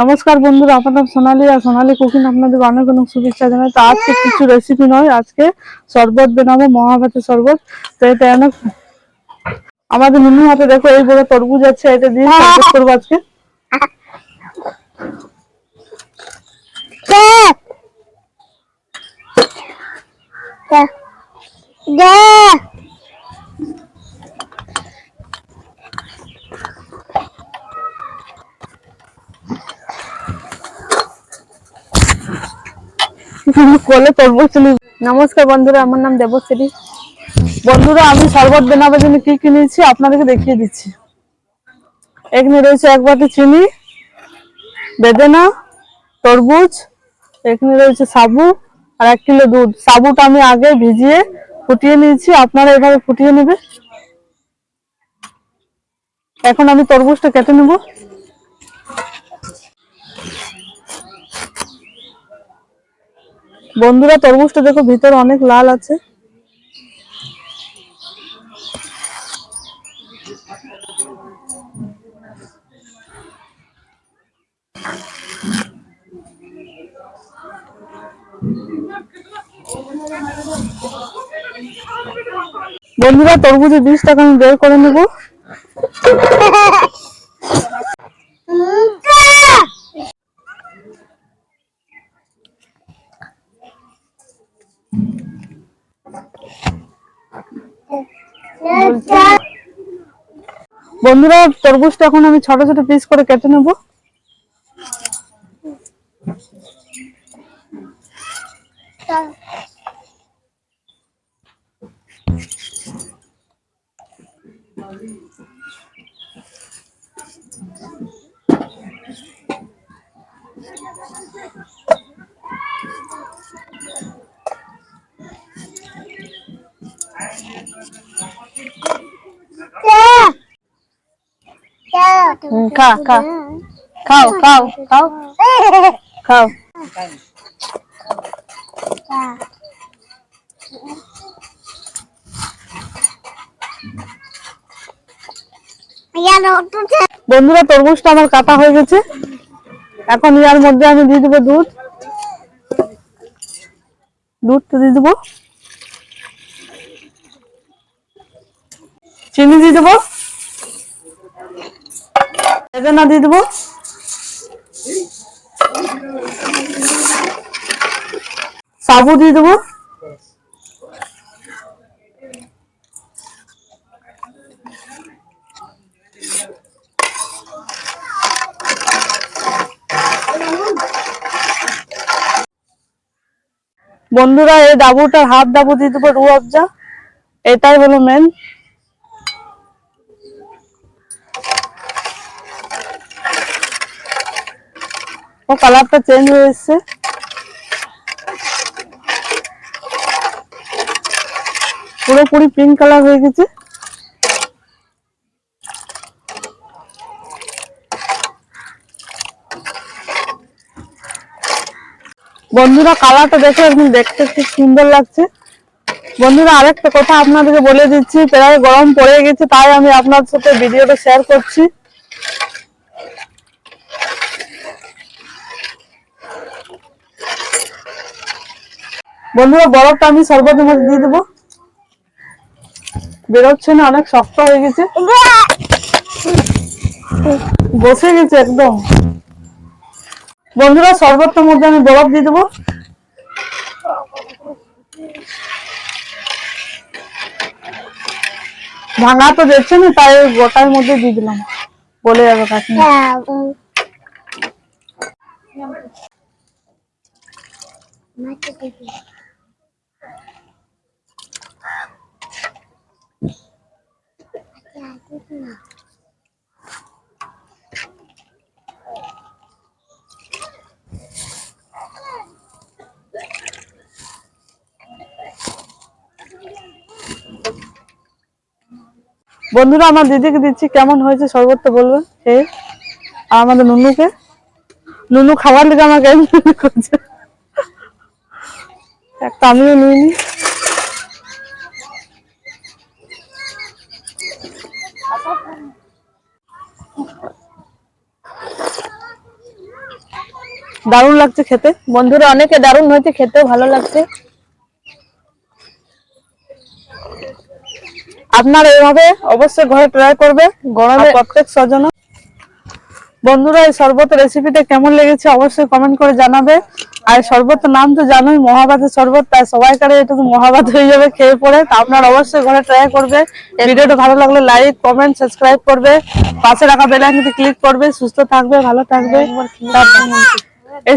নমস্কার বন্ধুরা আপনার সোনালি আর সোনালি কুকিং আপনাদের অনেক অনেক শুভেচ্ছা জানাই। তো আজকে কিছু রেসিপি নয়, আজকে শরবত বানাবো মহাভাতের শরবত। তো এটা অনেক আমাদের নুনু হাতে দেখো, এই বড় তরমুজ আছে, এটা দিয়ে শরবত করব আজকে। কোলে তরমুজ নমস্কার বন্ধুরা, আমার নাম দেবশ্রী। বন্ধুরা, আমি শরবত বানাবার জন্য কি কিনেছি আপনাদেরকে দেখিয়ে দিচ্ছি। এখানে রয়েছে এক বাটি চিনি, বেদেনা, তরমুজ, এখানে রয়েছে সাবু আর এক কিলো দুধ। সাবুটা আমি আগে ভিজিয়ে ফুটিয়ে নিয়েছি, আপনারা এভাবে ফুটিয়ে নেবে এখন আমি তরমুজটা কেটে নেব। বন্ধুরা তরমুজটা দেখো ভিতরে অনেক লাল আছে। বন্ধুরা তরমুজের বীজটাকে আমি বের করে নেব। বন্ধুরা তরমুজটা এখন আমি ছোট ছোট পিস করে কেটে নেব। হুম, খা খা খাও খাও খাও। খাও। বন্ধুরা তরমুজটা আমার কাটা হয়ে গেছে। এখন ইয়ার মধ্যে আমি দিয়ে দেবো দুধ। দুধটা দিয়ে দেবো। চিনি দিয়ে দেবো। বেদানা দিয়ে দেবো। সাবু দিয়ে দেবো। বন্ধুরা, এই ডাবুটার হাফ ডাবু দিয়ে দেবো রু আফজা এটাই হলো মেন ও কালারটা চেঞ্জ হয়ে এসছে। পুরোপুরি পিঙ্ক কালার হয়ে গেছে। বন্ধুরা, কালারটা দেখে একদম দেখতে খুব সুন্দর লাগছে। বন্ধুরা, আরেকটা কথা আপনাদেরকে বলে দিচ্ছি, প্রায় গরম পড়ে গেছে, তাই আমি আপনার সাথে ভিডিওটা শেয়ার করছি। বন্ধুরা, বরফটা আমি শরবতের মধ্যে দিয়ে দেবো। বেরোচ্ছে না, অনেক শক্ত হয়ে গেছে। বসে গেছে একদম। বন্ধুরা শরবতটার মধ্যে আমি বরফ দিয়ে দেবো। ভাঙা তো দেখছে না, তাই গোটার মধ্যে দিয়ে দিলাম। বলে যাবে বন্ধুরা, আমার দিদিকে দিচ্ছি। কেমন হয়েছে শরবতটা বলবেন? খেয়ে আর আমাদের নুনুকে? নুনু খাবার লেগে আমাকে একটা আমিও নিইনি দারুণ লাগছে খেতে। বন্ধুরা, অনেকে দারুণ হয়েছে, খেতেও ভালো লাগছে। আপনারা এভাবে অবশ্যই ঘরে ট্রাই করবে গরমে প্রত্যেক স্বজন। বন্ধুরা এই শরবতের রেসিপিটা কেমন লেগেছে অবশ্যই কমেন্ট করে জানাবে। আর শরবতের নাম তো জানোই মহাভাতের শরবত তাই সবাইকার এটা তো মহাভাত হয়ে যাবে খেয়ে পড়ে। তা আপনারা অবশ্যই ঘরে ট্রাই করবে। ভিডিওটা ভালো লাগলে লাইক কমেন্ট সাবস্ক্রাইব করবে। পাশে রাখা বেল আইকনটি ক্লিক করবে। সুস্থ থাকবে ভালো থাকবে। এই